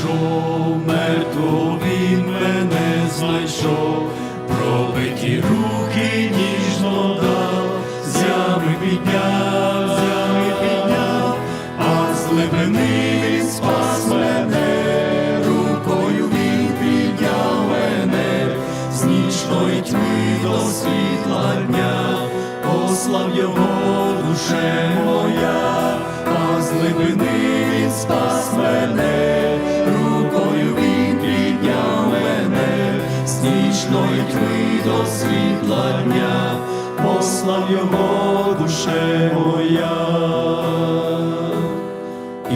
знайшов, мертво він мене знайшов, пробиті руки ніжно дав, з ями підняв, з ями підняв, а з глибини спас мене, рукою він підняв мене, з нічної тьми до світла дня, послав його душе моя, а з глибини він спас мене. Тьми до світла дня, послав його душе моя.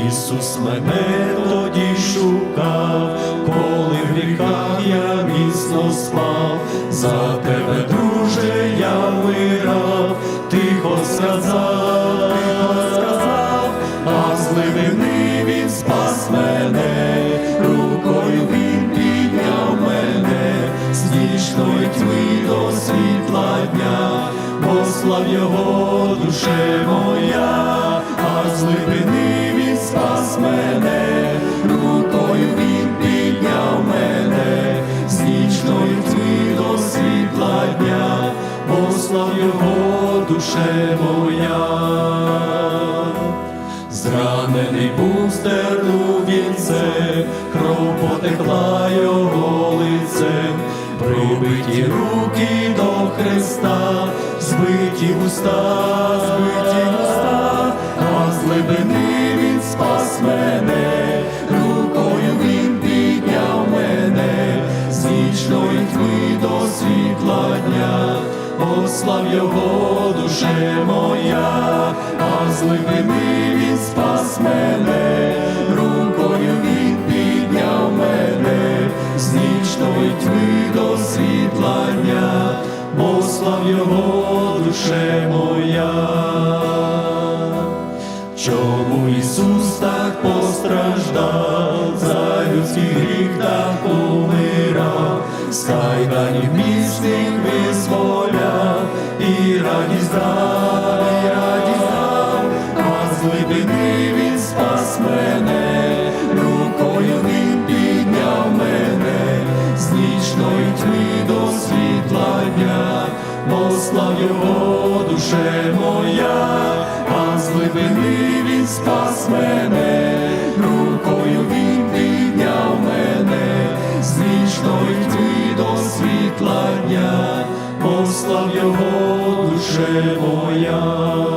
Ісус мене тоді шукав, коли в гріхах я міцно спав, за тебе, друже, я вмирав, тихо сказав, до світла дня, послав його душе моя, а з глибини він спас мене, рукою він підняв мене, з нічної тьми до світла дня, послав його душе моя. Зранений був стерну вінце, кров потекла його лицем, прибиті руки до Христа, збиті уста, збиті уста, а з глибини він спас мене, рукою він підняв мене, з нічної тьми до світла дня, послав його душе моя, а з глибини він спас мене, послав його душе моя. Чому Ісус так постраждав, за людський гріх так умирав, з місних міцних послав його душе моя, а з глибини він спас мене, рукою він підняв мене, з нічної тьми до світла дня, послав його душе моя.